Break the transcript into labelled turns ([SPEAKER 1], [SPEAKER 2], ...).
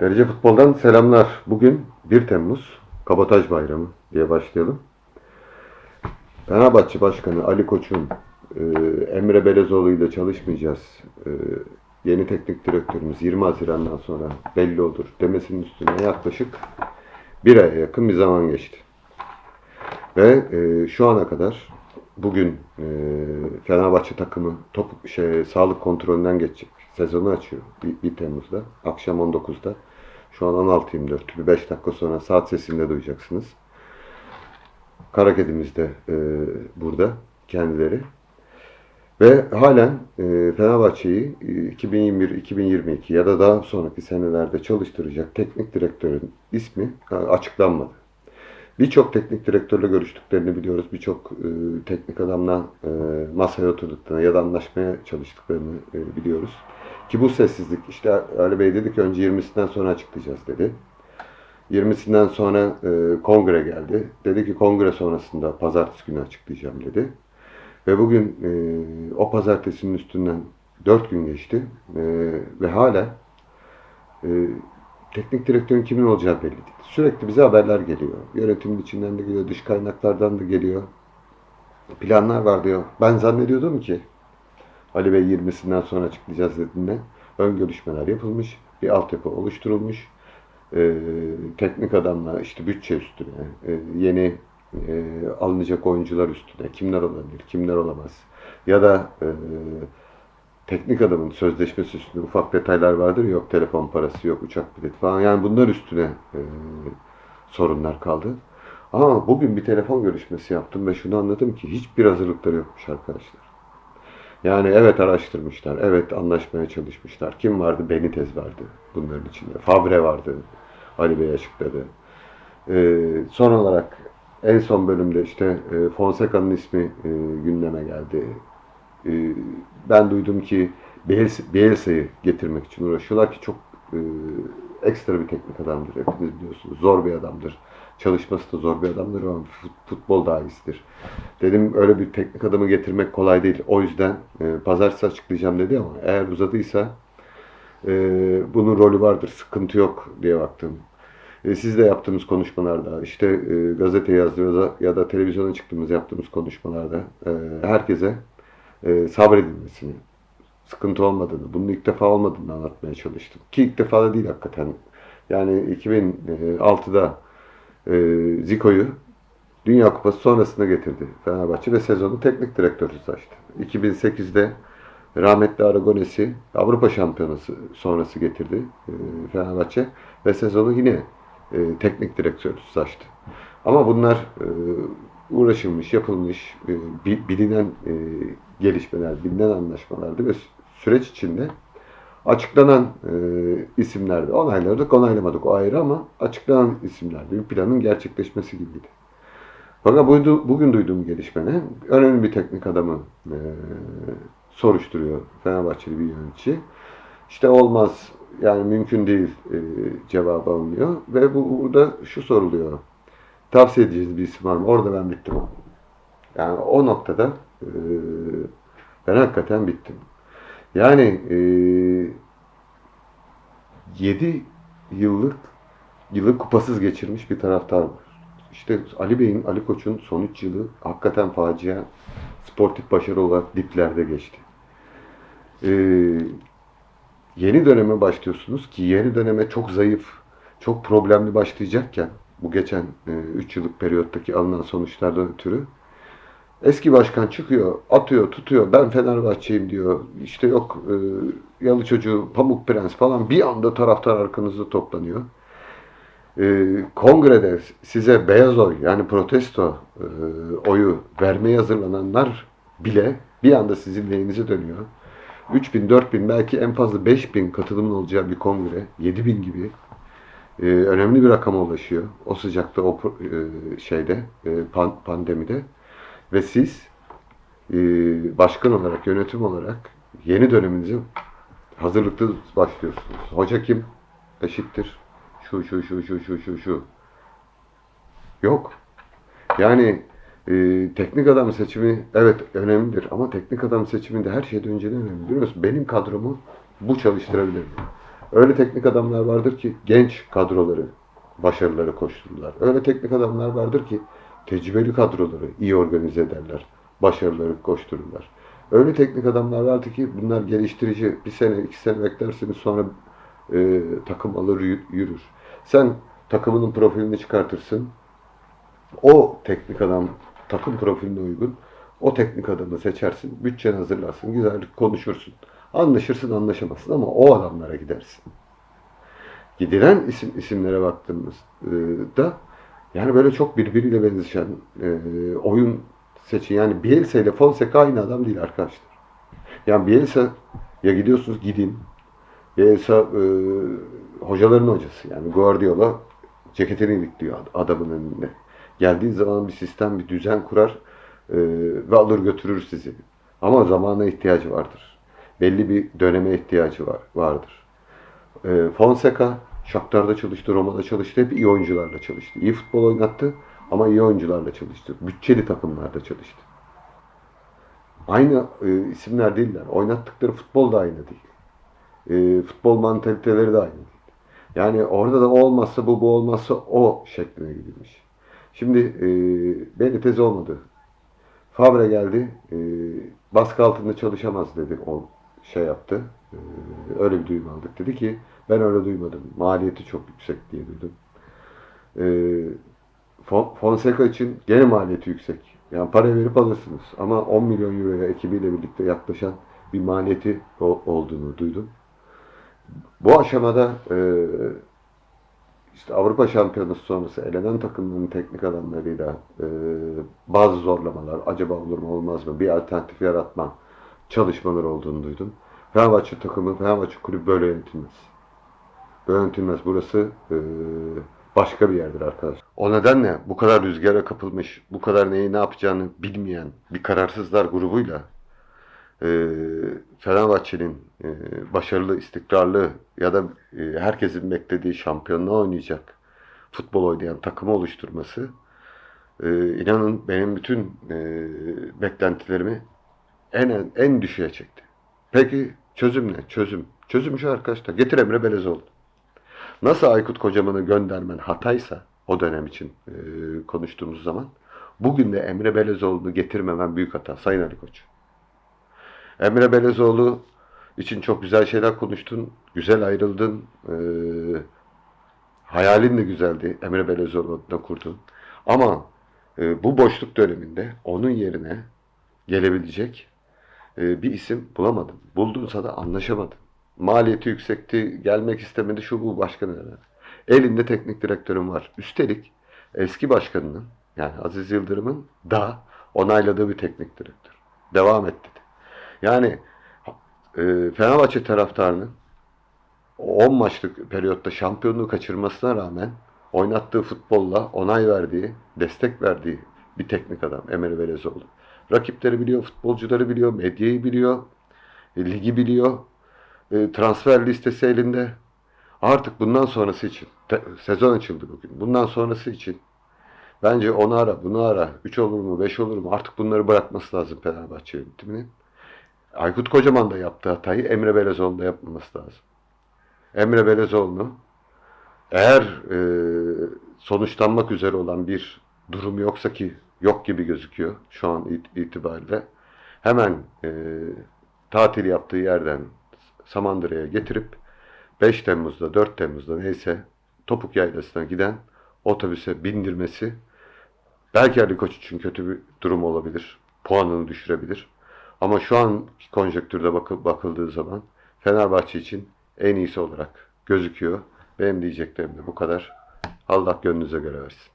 [SPEAKER 1] Derece Futbol'dan selamlar. Bugün 1 Temmuz Kabotaj Bayramı diye başlayalım. Fenerbahçe Başkanı Ali Koç'un e, Emre Belezoğlu ile çalışmayacağız. E, yeni teknik direktörümüz 20 Haziran'dan sonra belli olur demesinin üstüne yaklaşık bir aya yakın bir zaman geçti. Ve e, şu ana kadar bugün e, Fenerbahçe takımı top şey sağlık kontrolünden geçecek. Sezonu açıyor 1, 1 Temmuz'da. Akşam 19'da. Şu an 16.24. Bir 5 dakika sonra saat sesinde duyacaksınız. Karakedimiz de e, burada kendileri. Ve halen e, Fenerbahçe'yi e, 2021-2022 ya da daha sonraki senelerde çalıştıracak teknik direktörün ismi e, açıklanmadı. Birçok teknik direktörle görüştüklerini biliyoruz. Birçok e, teknik adamla e, masaya oturduklarını ya da anlaşmaya çalıştıklarını e, biliyoruz. Ki bu sessizlik işte Ali Bey dedi ki önce 20'sinden sonra açıklayacağız dedi. 20'sinden sonra e, kongre geldi. Dedi ki kongre sonrasında pazartesi günü açıklayacağım dedi. Ve bugün e, o pazartesinin üstünden 4 gün geçti. E, ve hala e, teknik direktörün kimin olacağı belli değil. Sürekli bize haberler geliyor. Yönetimin içinden de geliyor, dış kaynaklardan da geliyor. Planlar var diyor. Ben zannediyordum ki Ali Bey 20'sinden sonra açıklayacağız dediğinde ön görüşmeler yapılmış, bir altyapı oluşturulmuş. Ee, teknik adamla işte bütçe üstüne, e, yeni e, alınacak oyuncular üstüne, kimler olabilir, kimler olamaz. Ya da e, teknik adamın sözleşmesi üstünde ufak detaylar vardır yok telefon parası, yok uçak bileti falan. Yani bunlar üstüne e, sorunlar kaldı. Ama bugün bir telefon görüşmesi yaptım ve şunu anladım ki hiçbir hazırlıkları yokmuş arkadaşlar. Yani evet araştırmışlar, evet anlaşmaya çalışmışlar. Kim vardı? Benitez vardı bunların içinde. Fabre vardı. Ali Bey açıkladı. Ee, son olarak en son bölümde işte e, Fonseca'nın ismi e, gündeme geldi. E, ben duydum ki Bielsa- Bielsa'yı getirmek için uğraşıyorlar ki çok e, ekstra bir teknik adamdır. Hepiniz biliyorsunuz. Zor bir adamdır. Çalışması da zor bir adamdır ama fut- futbol dahisidir. Dedim öyle bir teknik adamı getirmek kolay değil. O yüzden e, pazartesi açıklayacağım dedi ama eğer uzadıysa e, bunun rolü vardır. Sıkıntı yok diye baktım. E, siz de yaptığımız konuşmalarda, işte e, gazete yazdığımızda ya da televizyona çıktığımız yaptığımız konuşmalarda e, herkese e, sabredilmesini, sıkıntı olmadığını, bunun ilk defa olmadığını anlatmaya çalıştım. Ki ilk defa da değil hakikaten. Yani 2006'da e, Zico'yu Dünya Kupası sonrasında getirdi Fenerbahçe ve sezonu teknik direktörü açtı. 2008'de rahmetli Aragones'i Avrupa Şampiyonası sonrası getirdi e, Fenerbahçe ve sezonu yine e, teknik direktörü açtı. Ama bunlar e, uğraşılmış, yapılmış, e, bi- bilinen e, gelişmeler, bilinen anlaşmalardı ve süreç içinde açıklanan e, isimlerdi. Onayladık, onaylamadık o ayrı ama açıklanan isimlerdi. Bir planın gerçekleşmesi gibiydi. Fakat bugün, bugün duyduğum gelişme ne? Önemli bir teknik adamı e, soruşturuyor Fenerbahçeli bir yönetici. İşte olmaz, yani mümkün değil e, cevabı alınıyor. Ve bu burada şu soruluyor. Tavsiye edeceğiz bir isim var mı? Orada ben bittim. Yani o noktada e, ben hakikaten bittim. Yani e, 7 yıllık yılı kupasız geçirmiş bir taraftar var. İşte Ali Bey'in, Ali Koç'un son 3 yılı hakikaten facia sportif başarı olarak diplerde geçti. Ee, yeni döneme başlıyorsunuz ki yeni döneme çok zayıf, çok problemli başlayacakken bu geçen 3 yıllık periyottaki alınan sonuçlardan ötürü eski başkan çıkıyor, atıyor, tutuyor. Ben Fenerbahçe'yim diyor. İşte yok e, yalı çocuğu, Pamuk Prens falan bir anda taraftar arkanızda toplanıyor. E, kongrede size beyaz oy yani protesto e, oyu vermeye hazırlananlar bile bir anda sizin lehinize dönüyor. 3000, 4000 belki en fazla 5000 katılımın olacağı bir kongre, 7000 gibi e, önemli bir rakama ulaşıyor. O sıcakta, o e, şeyde, e, pan- pandemide. Ve siz e, başkan olarak, yönetim olarak yeni döneminizi hazırlıklı başlıyorsunuz. Hoca kim? Eşittir. Şu, şu, şu, şu, şu, şu, şu. Yok. Yani e, teknik adam seçimi evet önemlidir ama teknik adam seçiminde her şeyden önce ne önemli biliyor musun? Benim kadromu bu çalıştırabilir? Öyle teknik adamlar vardır ki genç kadroları başarıları koştururlar. Öyle teknik adamlar vardır ki tecrübeli kadroları iyi organize ederler. Başarıları koştururlar. Öyle teknik adamlar vardır ki bunlar geliştirici. Bir sene, iki sene beklersiniz sonra e, takım alır yü- yürür. Sen takımının profilini çıkartırsın. O teknik adam takım profiline uygun o teknik adamı seçersin. Bütçeni hazırlarsın. Güzel konuşursun. Anlaşırsın anlaşamazsın ama o adamlara gidersin. Gidilen isim isimlere baktığımızda yani böyle çok birbiriyle benzeşen e, oyun seçin. Yani Bielsa ile Fonseca aynı adam değil arkadaşlar. Yani Bielsa ya gidiyorsunuz gidin. Bielsa e, hocaların hocası. Yani Guardiola ceketini ilikliyor ad- adamın önünde. Geldiği zaman bir sistem, bir düzen kurar e, ve alır götürür sizi. Ama zamana ihtiyacı vardır. Belli bir döneme ihtiyacı var, vardır. E, Fonseca Shakhtar'da çalıştı, Roma'da çalıştı. Hep iyi oyuncularla çalıştı. İyi futbol oynattı ama iyi oyuncularla çalıştı. Bütçeli takımlarda çalıştı. Aynı e, isimler değiller. Oynattıkları futbol da aynı değil. E, futbol mantaliteleri de aynı değil. Yani orada da olmazsa bu, bu olmazsa o şekline gidilmiş. Şimdi e, Benitez olmadı. Fabre geldi. E, baskı altında çalışamaz dedi. O şey yaptı. E, öyle bir duyum aldık. Dedi ki ben öyle duymadım. Maliyeti çok yüksek diye duydum. E, Fon- Fonseca için gene maliyeti yüksek. Yani para verip alırsınız. Ama 10 milyon euroya ekibiyle birlikte yaklaşan bir maliyeti olduğunu duydum. Bu aşamada e, işte Avrupa Şampiyonası sonrası elenen takımların teknik adamlarıyla e, bazı zorlamalar, acaba olur mu olmaz mı bir alternatif yaratma çalışmaları olduğunu duydum. Fenerbahçe takımı, Fenerbahçe kulübü böyle yönetilmez. Böyle yönetilmez. Burası e, başka bir yerdir arkadaşlar. O nedenle bu kadar rüzgara kapılmış, bu kadar neyi ne yapacağını bilmeyen bir kararsızlar grubuyla e, Fenerbahçe'nin e, başarılı, istikrarlı ya da e, herkesin beklediği şampiyonluğa oynayacak futbol oynayan takımı oluşturması e, inanın benim bütün e, beklentilerimi en en düşüğe çekti. Peki çözüm ne? Çözüm. Çözüm şu arkadaşlar. Getir Emre Belezoğlu. Nasıl Aykut Kocaman'ı göndermen hataysa o dönem için e, konuştuğumuz zaman bugün de Emre Belezoğlu'nu getirmemen büyük hata. Sayın Ali Koç. Emre Belezoğlu için çok güzel şeyler konuştun. Güzel ayrıldın. Ee, hayalin de güzeldi. Emre Belezoğlu'na kurdun. Ama e, bu boşluk döneminde onun yerine gelebilecek e, bir isim bulamadın. Buldunsa da anlaşamadın. Maliyeti yüksekti, gelmek istemedi, şu bu başka neler. Elinde teknik direktörün var. Üstelik eski başkanının yani Aziz Yıldırım'ın da onayladığı bir teknik direktör. Devam et dedi. Yani e, Fenerbahçe taraftarının o 10 maçlık periyotta şampiyonluğu kaçırmasına rağmen oynattığı futbolla onay verdiği, destek verdiği bir teknik adam Emre Belezoğlu. Rakipleri biliyor, futbolcuları biliyor, medyayı biliyor, e, ligi biliyor, e, transfer listesi elinde. Artık bundan sonrası için, te- sezon açıldı bugün, bundan sonrası için bence onu ara, bunu ara, 3 olur mu, 5 olur mu artık bunları bırakması lazım Fenerbahçe yönetiminin. Aykut Kocaman da yaptığı hatayı Emre Belezoğlu da yapmaması lazım. Emre Belezoğlu'nu eğer e, sonuçlanmak üzere olan bir durum yoksa ki yok gibi gözüküyor şu an it- itibariyle hemen e, tatil yaptığı yerden Samandıra'ya getirip 5 Temmuz'da 4 Temmuz'da neyse Topuk Yaylası'na giden otobüse bindirmesi belki Ali Koç için kötü bir durum olabilir. Puanını düşürebilir. Ama şu anki konjektürde bakı- bakıldığı zaman Fenerbahçe için en iyisi olarak gözüküyor. Benim diyeceklerim de bu kadar. Allah gönlünüze göre versin.